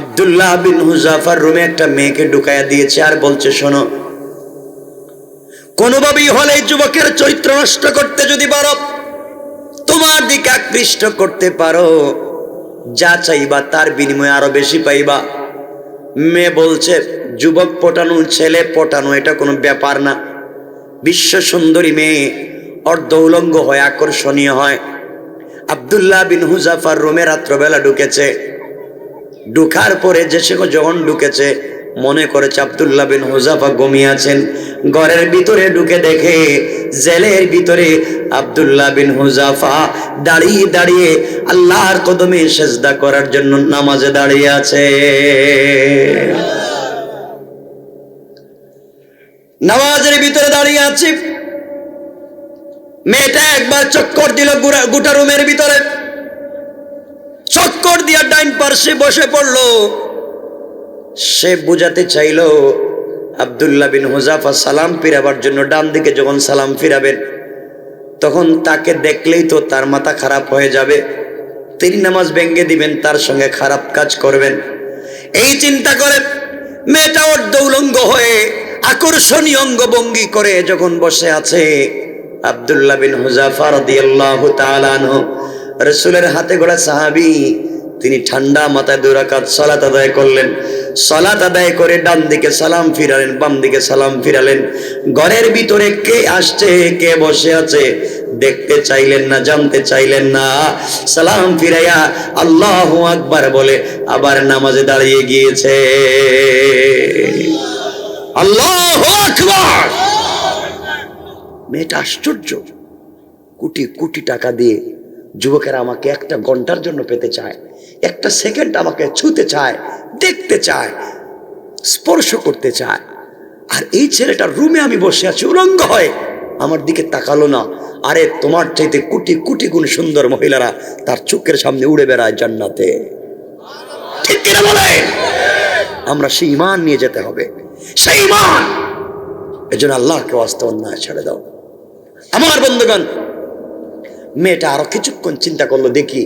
আব্দুল্লাহ বিন হুজাফার রুমে একটা মেয়েকে ঢুকাইয়া দিয়েছে আর বলছে, শোনো, কোনোভাবেই হলে যুবকের চরিত্র নষ্ট করতে যদি পারো, তোমার দিকে আকৃষ্ট করতে পারো। যা চাইবা তার বিনিময়ে আরও বেশি পাইবা। মেয়ে বলছে, যুবক পটানো, ছেলে পটানো, এটা কোনো ব্যাপার না। বিশ্ব সুন্দরী মেয়ে, অর্ধ উলঙ্গ হয়, আকর্ষণীয় হয়। আবদুল্লাহ বিন হুজাফার রুমে রাত্রবেলা ঢুকেছে। ঢুকার পরে যে সে যখন ঢুকেছে, মনে করেছে আবদুল্লাহ বিন হুজাফা ঘুমিয়ে আছেন। ঘরের ভিতরে ঢুকে দেখে জেলের ভিতরে আবদুল্লাহ বিন হুজাফা দাঁড়িয়ে দাঁড়িয়ে আল্লাহর কদমে সেজদা করার জন্য নামাজে দাঁড়িয়ে আছে। নামাজের ভিতরে দাঁড়িয়ে আছি। মেয়েটা একবার চক্কর দিল গোটা রুমের ভিতরে। চক্কর দিয়া ডাইন পার্শ্বে বসে পড়ল। সে বুঝাতে চাইল, আবদুল্লাহ বিন হুজাফা সালাম ফিরাবার জন্য ডান দিকে যখন সালাম ফিরাবেন, তখন তাকে দেখলেই তো তার মাথা খারাপ হয়ে যাবে। তিনি নামাজ ভেঙ্গে দিবেন, তার সঙ্গে খারাপ কাজ করবেন। এই চিন্তা করে মেয়েটা অর্ধ উলঙ্গ হয়ে আকর্ষণীয় অঙ্গভঙ্গি করে যখন বসে আছে, আবদুল্লাহ বিন হুজাফা রাদিয়াল্লাহু তাআলা আনহু রসুলের হাতে গোড়া সাহাবি, তিনি ঠান্ডা মাথায় দুরাকাত সালাত আদায় করলেন। সালাত আদায় করে ডান দিকে সালাম ফিরালেন, বাম দিকে সালাম ফিরালেন। ঘরের ভিতরে কে আসছে, কে বসে আছে, দেখতে চাইলেন না, জানতে চাইলেন না। সালাম ফিরাইয়া আল্লাহু আকবার বলে, আবার নামাজে দাঁড়িয়ে গিয়েছে। আল্লাহ মেয়েটা আশ্চর্য, কোটি কোটি টাকা দিয়ে যুবকেরা আমাকে একটা ঘণ্টার জন্য পেতে চায়, একটা সেকেন্ড আমাকে ছুতে চায়, দেখতে চায়, স্পর্শ করতে চায়। আর এই ছেলেটার রুমে আমি বসে আছি উলঙ্গ হয়। আমার দিকে তাকালো না। আরে, তোমার চাইতে কোটি কোটি গুণ সুন্দর মহিলারা তার চোখের সামনে উড়ে বেড়ায় জান্নাতে। ঠিক কিনা বলে? আমরা সেই ইমান নিয়ে যেতে হবে। সেই ইমান এজন্য আল্লাহকে বাস্তব অন্যায় ছেড়ে দাও। আমার বন্ধুগণ মেয়েটা আরও কিছুক্ষণ চিন্তা করল, দেখি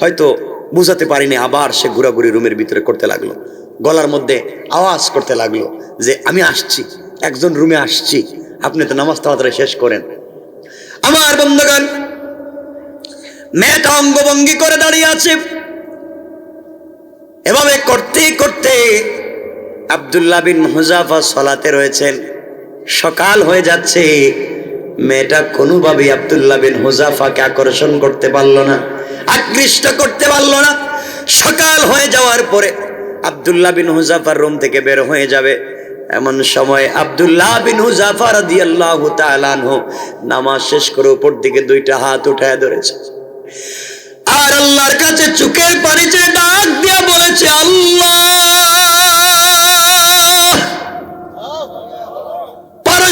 হয়তো বুঝাতে পারিনি, আবার সে ঘোরাঘুরি রুমের ভিতরে করতে লাগল। গলার মধ্যে আওয়াজ করতে লাগল যে, আমি আসছি, একজন রুমে আসছি, আপনি তো নামাজ তাড়াতাড়ি শেষ করেন। আমার বন্ধুগণ, মেয়েটা অঙ্গভঙ্গি করে দাঁড়িয়ে আছে। এভাবে করতে করতে আবদুল্লাহ বিন হুজাফা সলাতে রয়েছেন। সকাল হয়ে যাচ্ছে মেয়েটা কোনোভাবেই আবদুল্লাহ বিন হুজাফাকে আকর্ষণ করতে পারল না, আকৃষ্ট করতে পারল না। সকাল হয়ে যাওয়ার পরে আবদুল্লাহ বিন হুজাফার রুম থেকে বের হয়ে যাবে। এমন সময় আবদুল্লাহ বিন হুজাফা রাদিয়াল্লাহু তাআলা আনহু নামাজ শেষ করে উপর দিকে দুইটা হাত উঠায় ধরেছে। আর আল্লাহর কাছে চোখের পানি চেয়ে ডাক দিয়া বলেছে, আল্লাহ!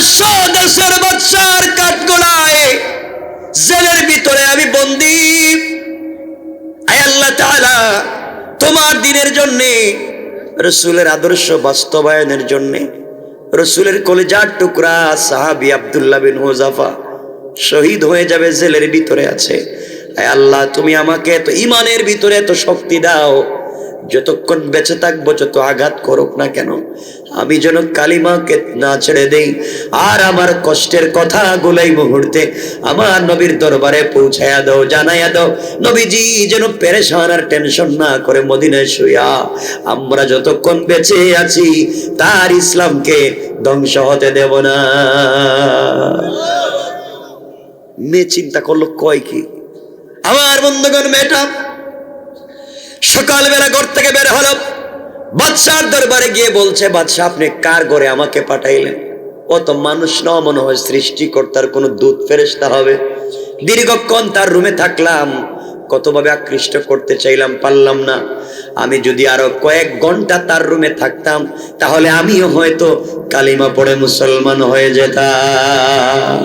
পারস্য দেশের জেলের ভিতরে আমি বন্দি। আল্লাহ তাআলা, তোমার দিনের জন্যে, রসুলের আদর্শ বাস্তবায়নের জন্যে, রসুলের কলেজার টুকরা সাহাবি আবদুল্লাহ বিন হোজাফা শহীদ হয়ে যাবে জেলের ভিতরে আছে। আল্লাহ, তুমি আমাকে এত ইমানের ভিতরে এত শক্তি দাও। যতক্ষণ বেঁচে থাকব, যত আঘাত করুক না কেন, আমি যেন কালিমাকে না ছেড়ে দেই। আর আমার কষ্টের কথা গুলাই মুহূর্তে আমার নবীর দরবারে পৌঁছায়া দাও জানাইয়া দাও। নবীজি যেন পেরেশান আর টেনশন না করে মদিনায় শুয়া আমরা যতক্ষণ বেঁচে আছি, তার ইসলামকে ধ্বংস হতে দেব না। মেয়ে চিন্তা করল, কয় কি? আমার বন্ধুগণ, মেয়েটা সকালবেলা ঘর থেকে বের হলো বাদশার দরবারে গিয়ে বলছে, বাদশাহ, আপনি কার ঘরে আমাকে পাঠাইলেন? ও তো মানুষ ন মনে হয় সৃষ্টিকর্তার কোনো দুধ ফেরেস্তা হবে। দীর্ঘক্ষণ তার রুমে থাকলাম, কতভাবে আকৃষ্ট করতে চাইলাম পারলাম না। আমি যদি আরও কয়েক ঘণ্টা তার রুমে থাকতাম, তাহলে আমিও হয়তো কালিমা পড়ে মুসলমান হয়ে যেতাম।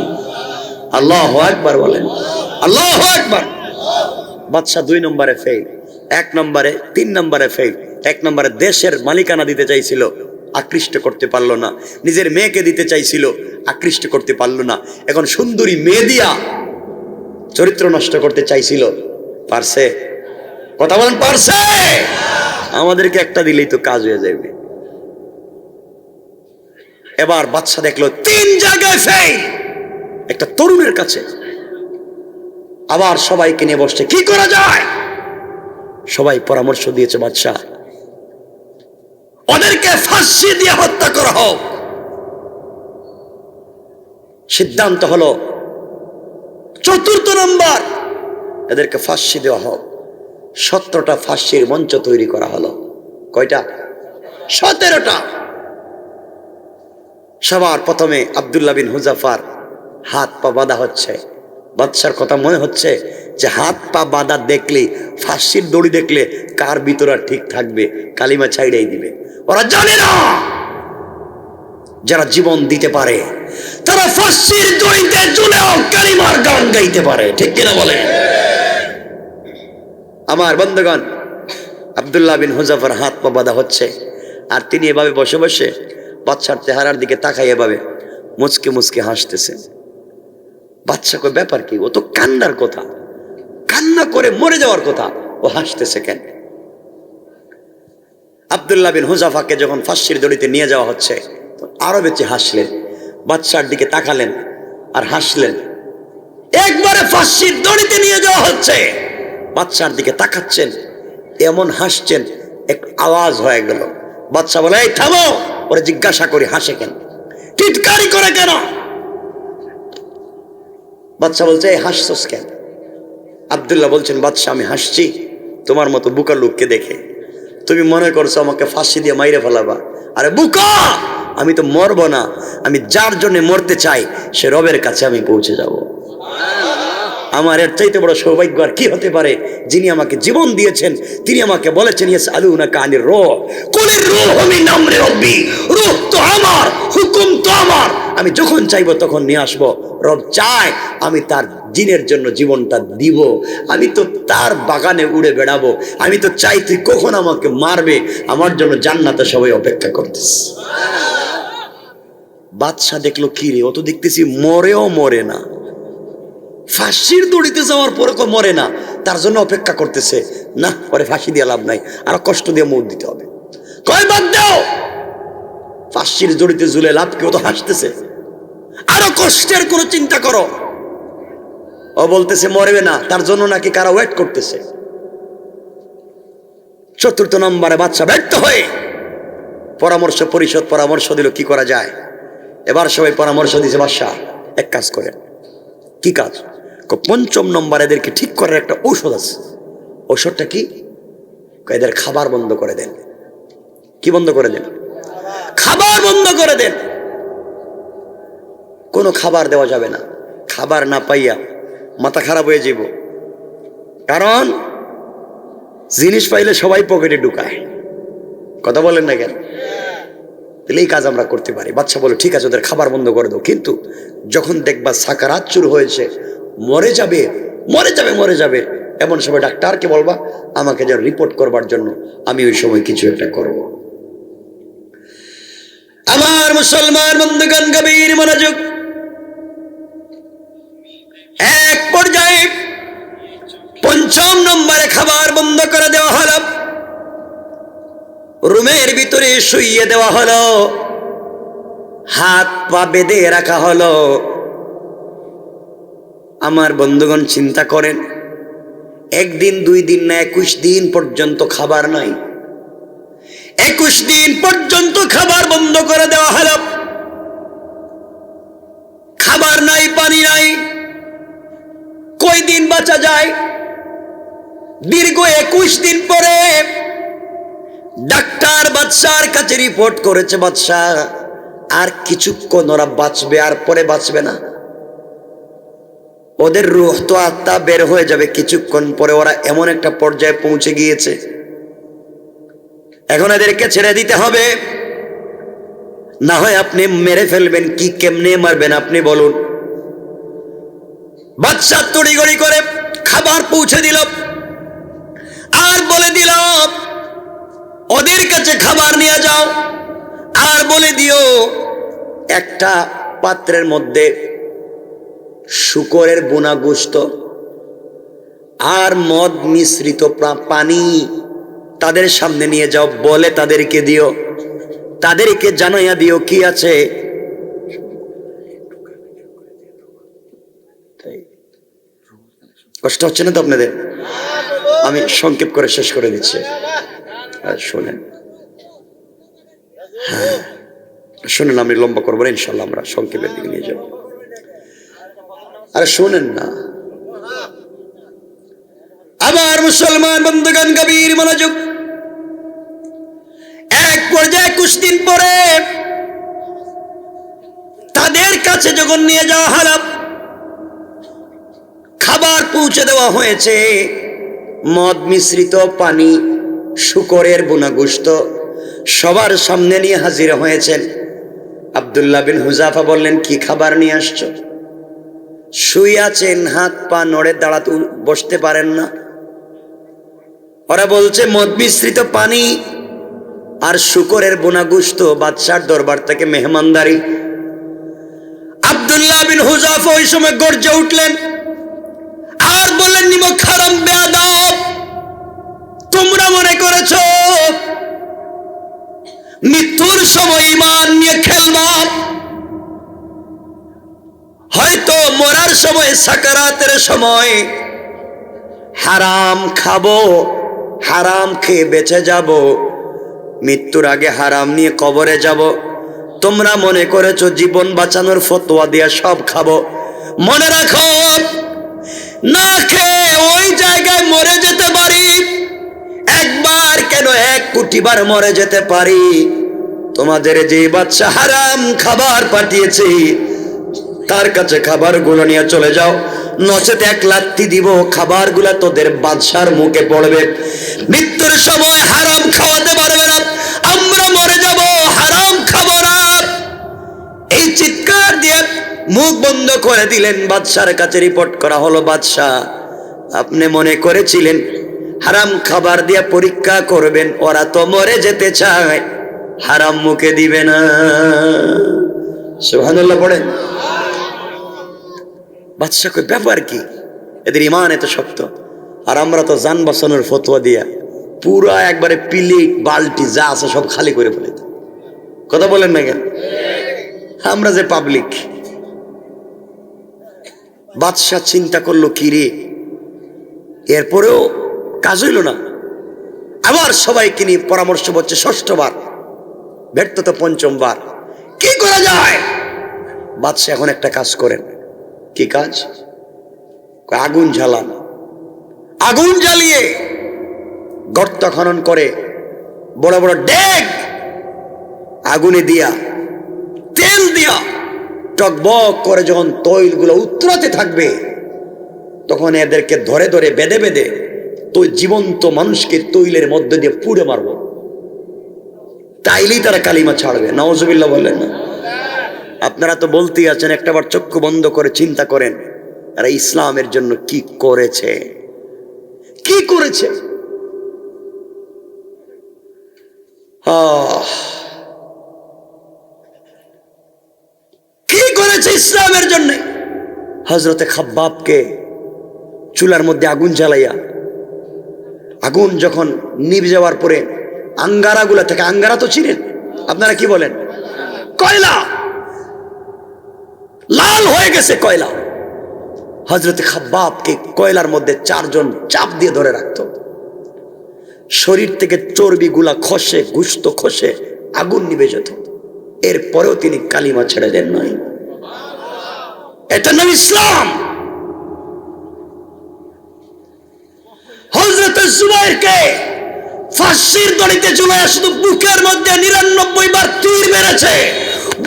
আল্লাহ একবার বলেন। আল্লাহ একবার বাদশাহ দুই নম্বরে ফেল এক নম্বরে, তিন নম্বরে ফেল এক নম্বরে, দেশের মালিকানা দিতে চাইছিল, আকৃষ্ট করতে পারল না। নিজের মেয়েকে দিতে চাইছিল, আকৃষ্ট করতে পারল না। এখন সুন্দরী মেয়ে দিয়া চরিত্র নষ্ট করতে চাইছিল, পারছে? কথা বলেন, পারছে? আমাদেরকে একটা দিলেই তো কাজ হয়ে যাবে। এবার বাচ্চা দেখল, তিন জায়গায় ফেল একটা তরুণের কাছে। আবার সবাইকে নিয়ে বসছে, কি করা যায়? সবাই পরামর্শ দিয়েছে বাচ্চা ওদেরকে ফাঁসি দিয়ে হত্যা করা হোক। সিদ্ধান্ত হলো, চতুর্থ নম্বর, এদেরকে ফাঁসি দেওয়া হোক। সতেরোটা ফাঁসির মঞ্চ তৈরি করা হলো। কয়টা? সতেরোটা। সবার প্রথমে আবদুল্লাহ বিন হুজাফার হাত পা বাঁধা হচ্ছে। বাদশার কথা মনে হচ্ছে যে হাত পা বাঁধা দেখলে, ফাঁসির দড়ি দেখলে কার ভিতর আর ঠিক থাকবে, কালিমা ছাইড়াই দিবে। ওরা জানে না। যারা জীবন দিতে পারে, তারা ফাঁসির দড়িতে চলেও কালিমার গান গাইতে পারে। ঠিক কিনা বলে? আমার বন্ধুগণ, আবদুল্লাহ বিন হুজাফার হাত পা বাঁধা হচ্ছে, আর তিনি এভাবে বসে বসে বাচ্চার চেহারার দিকে তাকাই এভাবে মুচকে মুচকে হাসতেছে। বাচ্চা কই ব্যাপার কি? ও তো কান্নার কথা। কান্না করে মরে যাওয়ার কথা। ও হাসতেছে কেন? আবদুল্লাহ বিন হুজাফাকে যখন ফাঁসির দড়িতে নিয়ে যাওয়া হচ্ছে আরও বেঁচে হাসলেন। বাচ্চার দিকে তাকালেন আর হাসলেন। একবারে ফাঁসির দড়িতে নিয়ে যাওয়া হচ্ছে। বাচ্চার দিকে তাকাচ্ছেন, এমন হাসছেন, এক আওয়াজ হয়ে গেল। বাচ্চা বলে, এই থামো! ওরা জিজ্ঞাসা করি, হাসে কেন? টিটকারি করে কেন? বাচ্চা বলছে, এই, হাসছস কেন? আবদুল্লাহ বলছেন বাদশাহ আমি হাসছি, তোমার মতো বুকা লোককে দেখে। তুমি মনে করছ আমাকে ফাঁসি দিয়ে মাইরে ফেলাবা? আরে, বুকা! আমি তো মরবো না। আমি যার জন্য মরতে চাই, সে রবের কাছে আমি পৌঁছে যাব। আমার এর চাইতে বড় সৌভাগ্য আর কি হতে পারে? যিনি আমাকে জীবন দিয়েছেন, তিনি আমাকে বলেছেন ইয়েস আলু না কানির রো কোলের রোহ আমি নাম রে রব্বি? রোহ তো আমার, হুকুম তো আমার। আমি যখন চাইব তখন নিয়ে আসব। রব চায় আমি তার জিনের জন্য জীবনটা দিব। আমি তো তার বাগানে উড়ে বেড়াবো। আমি তো চাই তুই কখন আমাকে মারবে। আমার জন্য জান্নাতে সবাই অপেক্ষা করতেছে। বাদশাহ দেখল, কি রে ও তো দেখতেছি মরেও মরে না। ফাঁসির দড়িতে যাওয়ার পরে কো মরে না। তার জন্য অপেক্ষা করতেছে। না, পরে ফাঁসি দিয়ে লাভ নাই। আরও কষ্ট দিয়ে মৌত দিতে হবে। কয় বাদ দাও। ফাঁসির দড়িতে ঝুলে লাভ কেউ তো হাসতেছে। আরও কষ্টের কোনো চিন্তা করো। ও বলতেছে, মরবে না, তার জন্য নাকি কারা ওয়েট করতেছে? চতুর্থ নম্বরে বাচ্চা ব্যর্থ হয়ে পরামর্শ, পরিষদ পরামর্শ দিল, কি করা যায়? এবার সবাই পরামর্শ দিছে বাদশাহ এক কাজ করেন। কি কাজ? পঞ্চম নম্বর এদেরকে ঠিক করার একটা ঔষধ আছে। ঔষধটা কি এদের খাবার বন্ধ করে দেন। কি বন্ধ করে দেন? খাবার বন্ধ করে দেন। কোনো খাবার দেওয়া যাবে না। খাবার না পাইয়া মাথা খারাপ হয়ে যাব কারণ জিনিস পাইলে সবাই পকেটে ঢুকায়। কথা বলেন না কেন? তাহলে এই কাজ আমরা করতে পারি। বাচ্চা বলে, ঠিক আছে, ওদের খাবার বন্ধ করে দাও। কিন্তু যখন দেখবা সাকারাত শুরু হয়েছে, মরে যাবে মরে যাবে মরে যাবে, এমন সময় ডাক্তারকে বলবা, আমাকে যেন রিপোর্ট করবার জন্য আমি ওই সময় কিছু একটা করব। আমার মুসলমান বন্ধুগণ, গভীর মনোযোগ এক পর্যায়ে পঞ্চম নম্বরে খাবার বন্ধ করে দেওয়া হলো। রুমের ভিতরে শুইয়ে দেওয়া হলো। হাত পা বেঁধে রাখা হলো। আমার বন্ধুগণ চিন্তা করেন, একদিন, দুই দিন না একুশ দিন পর্যন্ত খাবার নাই। একুশ দিন পর্যন্ত খাবার বন্ধ করে দেওয়া হলো। খাবার নাই, পানি নাই। কই দিন বাঁচা যায়? দীর্ঘ একুশ দিন পরে ডাক্তার বাদশার কাছে রিপোর্ট করেছে বাদশাহ, আর কিছুক্ষণ ওরা বাঁচবে, আর পরে বাঁচবে না। ওদের রুহ তো আত্মা বের হয়ে যাবে, কিছুক্ষণ পরে ওরা এমন একটা পর্যায়ে পৌঁছে গিয়েছে। এখন এদেরকে ছেড়ে দিতে হবে। না হয় আপনি মেরে ফেলবেন, কি কেমনে মারবেন, আপনি বলুন। বাচ্চা তড়িগড়ি করে খাবার পৌঁছে দিল। আর বলে দিল, ওদের কাছে খাবার নিয়ে যাও। আর বলে দিও, একটা পাত্রের মধ্যে শুকরের বোনা গোস্ত আর মদ মিশ্রিত পানি তাদের সামনে নিয়ে যাও। বলে তাদেরকে দিও, তাদেরকে জানাইয়া দিও কি আছে। কষ্ট হচ্ছে না তো আপনাদের? আমি সংক্ষেপ করে শেষ করে দিচ্ছি। শোনেন। হ্যাঁ শোনেন, আমি লম্বা করব না, ইনশাল্লাহ আমরা সংক্ষেপের দিকে নিয়ে যাব। আরে শোনেন না। আবার মুসলমান বন্ধুগান কবির মনোযোগ। এক পর্যায়ে কুশদিন পরে তাদের কাছে যখন নিয়ে যাওয়া হারাপ খাবার পৌঁছে দেওয়া হয়েছে। মদ মিশ্রিত পানি, শুকরের বুনাগুস্ত সবার সামনে নিয়ে হাজির হয়েছেন। আবদুল্লাহ বিন হুজাফা বললেন, কি খাবার নিয়ে আসছ? শুই আছেন, হাত পা নড়ে দাঁড়াতে বসতে পারেন না। ওরা বলছে, মদ মিশ্রিত পানি আর শুকরের বোনাগুস্ত বাদশার দরবার থেকে মেহমানদারি। আবদুল্লাহ বিন হুজাফ ওই সময় গর্জে উঠলেন। নিব বেয়াদব। তোমরা মনে করেছ, মৃত্যুর সময় ইমান নিয়ে খেলবা হয়তো মরার সময়, সাকারাতের সময় হারাম খাব, হারাম খেয়ে বেঁচে যাব, মৃত্যুর আগে হারাম নিয়ে কবরে যাব। তোমরা মনে করেছ, জীবন বাঁচানোর ফতোয়া দিয়া সব খাব। মনে রাখো, না খেয়ে কেন এক কোটি বার মরে যেতে পারি। তোমাদের যে বাচ্চা হারাম খাবার পাঠিয়েছে, তার কাছে খাবারগুলো নিয়ে চলে যাও। নচেত এক লাত্তি দিব, খাবারগুলো তোদের বাদশার মুখে পড়বে। মৃত্যুর সময় হারাম খাওয়াতে পারবে না। আমরা মরে যাব, হারাম খাব না। এই চিৎকার দিয়ে মুখ বন্ধ করে দিলেন, বাদশার কাছে রিপোর্ট করা হলো, বাদশাহ, আপনি মনে করেছিলেন হারাম খাবার দিয়ে পরীক্ষা করবেন, ওরা তো মরে যেতে চায়। হারাম মুখে দিবে না। সুবহানাল্লাহ পড়েন। বাদশা কই ব্যাপার কি? এদের ইমান এত শক্ত। আর আমরা তো যান বাঁচানোর ফতোয়া দিয়া পুরো একবারে পিলিক বালটি যা আছে সব খালি করে ফেলে কথা বলেন না কেন? আমরা যে পাবলিক বাদশাহ চিন্তা করল, কি রে? এরপরেও কাজ হইল না। আবার সবাইকে নিয়ে পরামর্শ হচ্ছে ষষ্ঠবার ব্যর্থ তো পঞ্চমবার। কি করা যায়? বাদশাহ এখন একটা কাজ করেন। কি কাজ? আগুন জ্বালান। আগুন জ্বালিয়ে গর্ত খনন করে বড় বড় ডেক আগুনে দিয়া, তেল দিয়া টকবক করে যখন তৈলগুলো উত্তরাতে থাকবে, তখন এদেরকে ধরে ধরে বেঁধে বেঁধে তো জীবন্ত মানুষকে তৈলের মধ্যে দিয়ে পুড়ে মারবো। তাইলেই তারা কালিমা ছাড়বে নওয়াজবিল্লা বললেন না। আপনারা তো বলতেই আছেন একটাবার চক্ষু বন্ধ করে চিন্তা করেন, এরা ইসলামের জন্য কি করেছে? কি করেছে? কি করেছে ইসলামের জন্য? হজরতে খাব্বাবকে চুলার মধ্যে আগুন জ্বালাইয়া আগুন যখন নিভে যাওয়ার পরে আঙ্গারাগুলা থেকে, আঙ্গারা তো চিনেন? আপনারা কি বলেন? কয়লা! লাল হয়ে গেছে কয়লা। হজরত খাব্বাবকে কয়লার মধ্যে চারজন চাপ দিয়ে ধরে রাখতো। শরীর থেকে চর্বি গুলা খসে গুস্ত খসে আগুন নিভে যেত। এরপরেও তিনি কালিমা ছেড়ে দেন নয় এটা নাম ইসলাম! হজরত জুবাইরকে ফাঁসির দড়িতে ঝুলাইয়া শুধু বুকের মধ্যে নিরানব্বই বার তীর মেরেছে,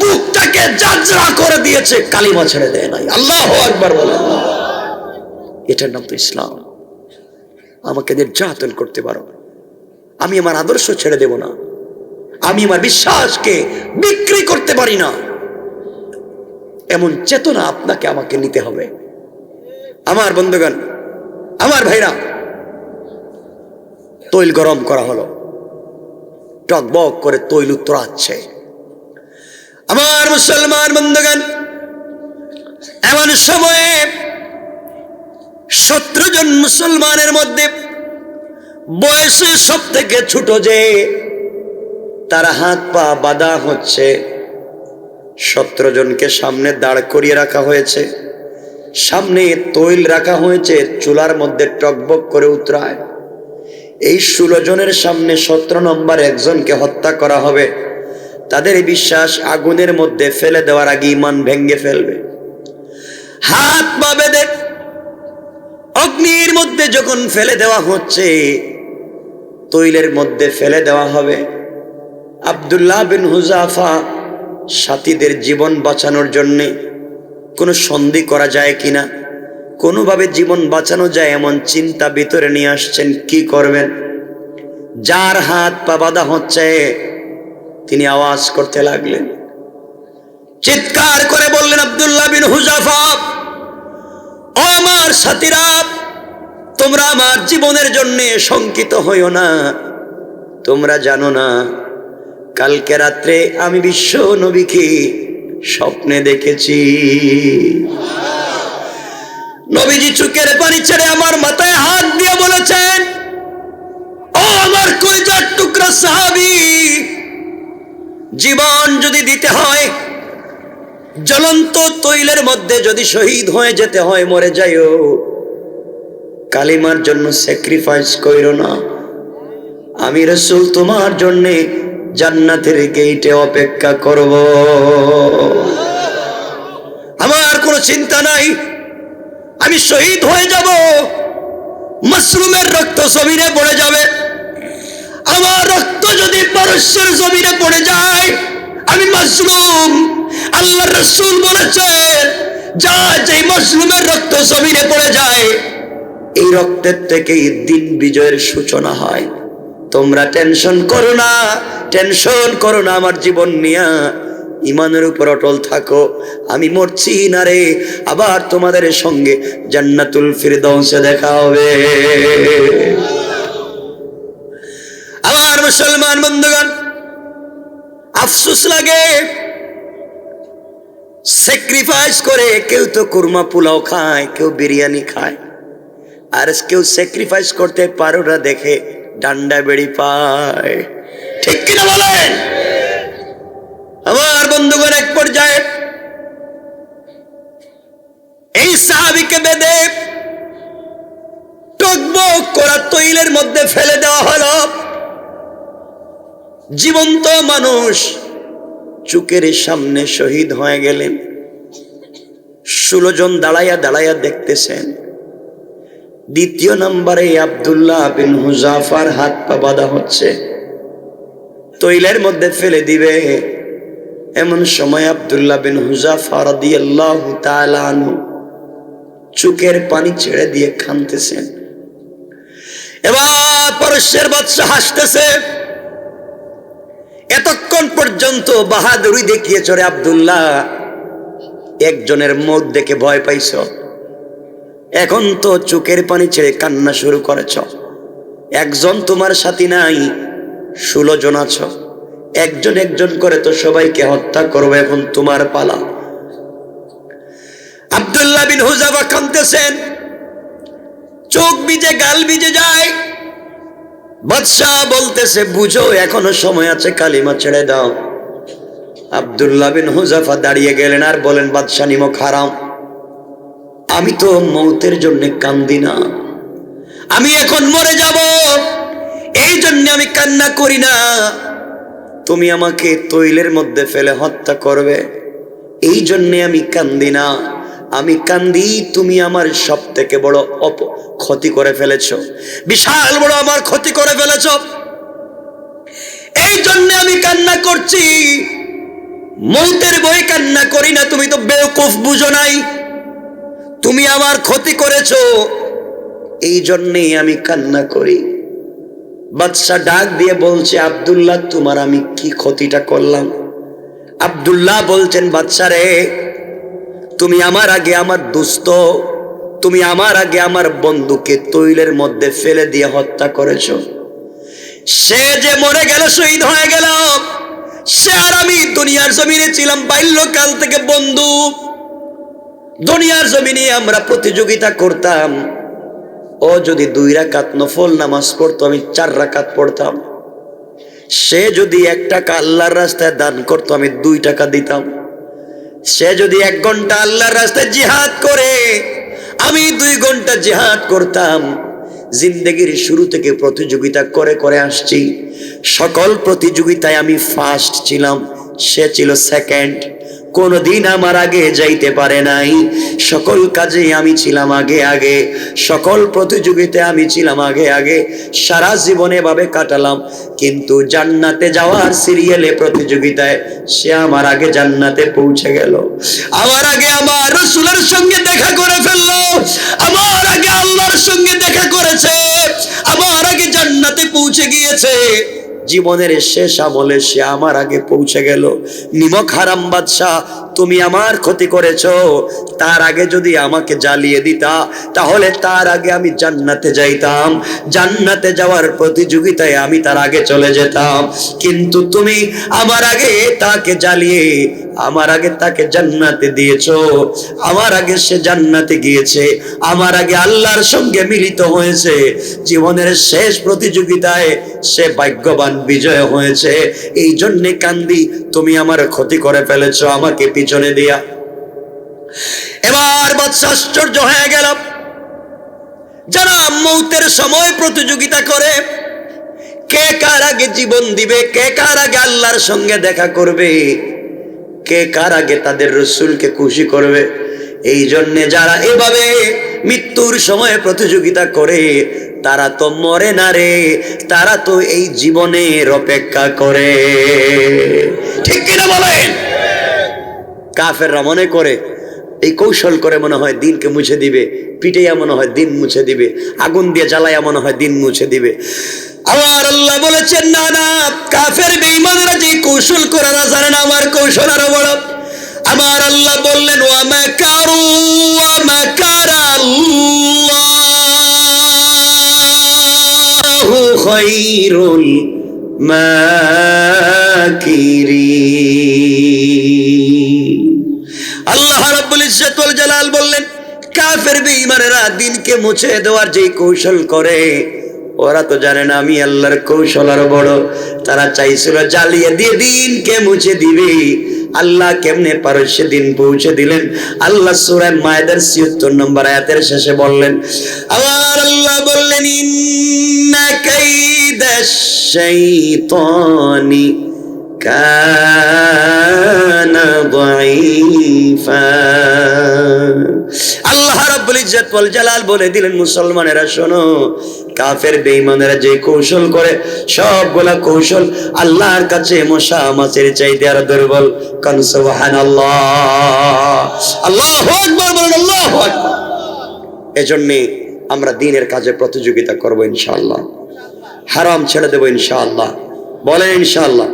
বুকটাকে জাজরা করে দিয়েছে, কালিমা ছেড়ে দেয় নাই। আল্লাহ একবার বলেন এটার নাম তো ইসলাম। আমাকে নির্যাতন করতে পারো। আমি আমার আদর্শ ছেড়ে দেব না। আমি আমার বিশ্বাসকে বিক্রি করতে পারি না। এমন চেতনা আপনাকে আমাকে নিতে হবে। আমার বন্ধুগণ, আমার ভাইরা তৈল গরম করা হলো। টকবক করে তৈল উত্তরাচ্ছে আমার মুসলমান বন্ধুগণ, এমন সময়ে সত্তর জন মুসলমানের মধ্যে বয়সে সব থেকে ছোট যে তার হাত পা বাঁধা হচ্ছে, সতেরো জনকে সামনে দাঁড় করিয়ে রাখা হয়েছে। সামনে তৈল রাখা হয়েছে, চুলার মধ্যে টকবক করে উতরায়। এই ষোলো জনের সামনে সতেরো নম্বর একজনকে হত্যা করা হবে। তাদের বিশ্বাস আগুনের মধ্যে ফেলে দেওয়ার আগে ইমান ভেঙ্গে ফেলবে। হাত পা বেঁধে অগ্নির মধ্যে যখন ফেলে দেওয়া হচ্ছে, তৈলের মধ্যে ফেলে দেওয়া হবে। আবদুল্লাহ বিন হুজাফা সাথীদের জীবন বাঁচানোর জন্যে কোনো সন্ধি করা যায় কিনা? কোনোভাবে জীবন বাঁচানো যায় এমন চিন্তা ভিতরে নিয়ে আসছেন, কি করবেন? যার হাত পা বাঁধা হচ্ছে, তিনি আওয়াজ করতে লাগলেন। চিৎকার করে বললেন, আবদুল্লাহ বিন হুজাফা আমার সাথীরা, তোমরা আমার জীবনের জন্য শঙ্কিত হইও না। তোমরা জানো না, কালকে রাত্রে আমি বিশ্ব নবীকে স্বপ্নে দেখেছি। নবীজি চুকের পানি ছেড়ে আমার মাথায় হাত দিয়ে বলেছেন, ও আমার কলিজার টুকরা সাহাবি, জীবন যদি দিতে হয়, জ্বলন্ত তৈলের মধ্যে যদি শহীদ হয়ে যেতে হয়, মরে যাইও। কালিমার জন্য স্যাক্রিফাইস কইরো না। আমি রসুল তোমার জন্যে জান্নাতের গেইটে অপেক্ষা করব। আমার কোনো চিন্তা নাই। আমি শহীদ হয়ে যাব। মাশরুমের রক্ত জমিনে পড়ে যাবে। আমার রক্ত যদি পারস্যের জমিনে পড়ে যায়, আমি মাশরুম। আল্লাহ রসুল বলেছেন যা যে মাশরুমের রক্ত জমিনে পড়ে যায়, এই রক্তের থেকেই দিন বিজয়ের সূচনা হয়। তোমরা টেনশন করো না, টেনশন করো না আমার জীবন নিয়া। ইমানের উপর অটল থাকো। আমি মরছি না রে, আবার তোমাদের সঙ্গে জান্নাতুল ফিরদৌসে দেখা হবে। আবার মুসলমান বন্ধুগণ, আফসোস লাগে। স্যাক্রিফাইস করে কেউ তো কুরমা পোলাও খায়, কেউ বিরিয়ানি খায়। আর কেউ স্যাক্রিফাইস করতে পারো না দেখে ডান্ডা বেড়ি পায়। ঠিক কিনা বলেন? আমার বন্ধুগণ, এক পর্যায়ে এই সাহাবিকে বেঁধে টকবক করা তৈলের মধ্যে ফেলে দেওয়া হলো। জীবন্ত মানুষ চুকের সামনে শহীদ হয়ে গেলেন। ষোলো জন দাঁড়াইয়া দাঁড়াইয়া দেখতেছেন। দ্বিতীয় নম্বরে আবদুল্লাহ বিন হুজাফার হাত পা বাঁধা হচ্ছে। তৈলের মধ্যে ফেলে দিবে। এমন সময় আবদুল্লাহ বিন হুজাফা রাদিয়াল্লাহু তাআলা আনহু চুকের পানি ছেড়ে দিয়ে খানতেছেন এবার পরশের বাদশা হাসতেছে। এতক্ষণ পর্যন্ত বাহাদুরি দেখিয়ে চড়ে আবদুল্লাহ। একজনের মত দেখে ভয় পাইছ। এখন তো চোখের পানি ছেড়ে কান্না শুরু করেছ। একজন তোমার সাথী নাই, ষোলো জন আছ। একজন একজন করে তো সবাইকে হত্যা করবে এখন তোমার পালা। আবদুল্লাহ বিন হুজাফা কানতেছেন চোখ বিজে গাল বিজে যায়। বাদশাহ বলতেছে, বুঝো, এখনও সময় আছে, কালিমা ছেড়ে দাও। আবদুল্লাহ বিন হুজাফা দাঁড়িয়ে গেলেন আর বলেন, বাদশাহ নিমক হারাম আমি তো মৌতের জন্য কান্দি না। আমি এখন মরে যাব। এই জন্য আমি কান্না করি না। তুমি আমাকে তৈলের মধ্যে ফেলে হত্যা করবে। এই জন্যে আমি কান্দি না। আমি কান্দি, তুমি আমার সব থেকে বড় অপ, ক্ষতি করে ফেলেছ। বিশাল বড় আমার ক্ষতি করে ফেলেছ। এই জন্য আমি কান্না করছি। মৌতের বই কান্না করি না, তুমি তো বেওকুফ বুঝো নাই। তুমি আমার ক্ষতি করেছ। এই জন্যেই আমি কান্না করি। বাদশাহ ডাক দিয়ে বলছে, আবদুল্লাহ, তোমার আমি কি ক্ষতিটা করলাম? আবদুল্লাহ বলছেন বাদশা রে তুমি আমার আগে আমার দুস্থ তুমি আমার আগে আমার বন্ধুকে তৈলের মধ্যে ফেলে দিয়ে হত্যা করেছ। সে যে মরে গেল, শহীদ হয়ে গেল। সে আর আমি দুনিয়ার জমিনে ছিলাম, বাল্যকাল থেকে বন্ধু। দুনিয়ার জমিনে আমরা প্রতিযোগিতা করতাম। ও যদি দুই রাকাত নফল নামাজ পড়তো, আমি চার রাকাত পড়তাম। সে যদি এক টাকা আল্লাহর রাস্তায় দান করতো, আমি দুই টাকা দিতাম। সে যদি এক ঘণ্টা আল্লাহর রাস্তায় জিহাদ করে, আমি দুই ঘণ্টা জিহাদ করতাম। জিন্দগির শুরু থেকে প্রতিযোগিতা করে করে আসছি। সকল প্রতিযোগিতায় আমি ফার্স্ট ছিলাম, সে ছিল সেকেন্ড কোনদিন আমার আগে যাইতে পারে নাই। সকল কাজে আমি ছিলাম আগে আগে, সকল প্রতিযোগিতায় আমি ছিলাম আগে আগে, সারা জীবনে ভাবে কাটালাম। কিন্তু জান্নাতে যাওয়ার সিরিয়ালে প্রতিযোগিতায় সে আমার আগে জান্নাতে পৌঁছে গেল। আমার আগে আমার রসুলের সঙ্গে দেখা করে ফেলল। আমার আগে আল্লাহর সঙ্গে দেখা করেছে। আমার আগে জান্নাতে পৌঁছে গিয়েছে। জীবনের শেষ আমলে সে আমার আগে পৌঁছে গেল। নিমক হারাম বাদশাহ, তুমি আমার ক্ষতি করেছ। তার আগে যদি আমাকে জ্বালিয়ে দিতা, তাহলে তার আগে আমি জান্নাতে যাইতাম। জান্নাতে যাওয়ার প্রতিযোগিতায় আমি তার আগে চলে যেতাম। কিন্তু তুমি আমার আগে তাকে জ্বালিয়ে, আমার আগে তাকে জান্নাতে দিয়েছ। আমার আগে সে জান্নাতে গিয়েছে। আমার আগে আল্লাহর সঙ্গে মিলিত হয়েছে। জীবনের শেষ প্রতিযোগিতায় সে ভাগ্যবান বিজয় হয়েছে। এই জন্যে কান্দি, তুমি আমার ক্ষতি করে ফেলেছো, আমাকে পিছনে দিয়া। এবার বাদশা আশ্চর্য হয়ে গেল। যারা মৌতের সময় প্রতিযোগিতা করে, কে কার আগে জীবন দিবে, কে কার আগে আল্লাহর সঙ্গে দেখা করবে, কে কার আগে তাদের রসুলকে খুশি করবে, এই জন্যে যারা এভাবে মৃত্যুর সময় প্রতিযোগিতা করে, তারা তো মরে না রে, তারা তো এই জীবনের অপেক্ষা করে। ঠিক কিনা বলেন? কাফেররা মনে করে এই কৌশল করে মনে হয় দিনকে মুছে দিবে, পিটাইয়া মনে হয় দিন মুছে দিবে, আগুন দিয়ে জ্বালাইয়া মনে হয় দিন মুছে দিবে। আমার আল্লাহ বলেছেন, না না, কাফের বেঈমানরা যে কৌশল করে না, জানে না আমার কৌশল আরও বড়। আমার আল্লাহ বললেন, ওয়া মাকারু, ওয়া মাকারা আল্লাহু খায়রুল মাকিরিন। আল্লাহ রাব্বুল জালাল বললেন, কাফের বেঈমানেরা দিনকে মুছে দেওয়ার যে কৌশল করে, ওরা তো জানে না আমি আল্লাহর কৌশল আরও বড়। তারা চাইছিল জ্বালিয়ে দিয়ে দিনকে মুছে দিবে। আল্লাহ কেমনে পারো সেদিন পৌঁছে দিলেন? আল্লাহ সুরায় মায়েদের ছিয়াত্তর নম্বর আয়াতের শেষে বললেন, আবার আল্লাহ বললেন, ইন্না কাইদাশ শাইতানি। كان ضعيفا আল্লাহ রাব্বুল ইজ্জত ওয়াল জালাল বলে দিলেন মুসলমানেরা শোনো কাফের বেঈমানেরা যে কৌশল করে সবগুলা কৌশল আল্লাহর কাছে মশা মাছের চাইতে আর দুর্বল কান সুবহানাল্লাহ আল্লাহু আকবার বলেন আল্লাহু আকবার এজন্যে আমরা দিনের কাজে প্রতিযোগিতা করব ইনশাআল্লাহ হারাম ছেড়ে দেবো ইনশাআল্লাহ বলেন ইনশাআল্লাহ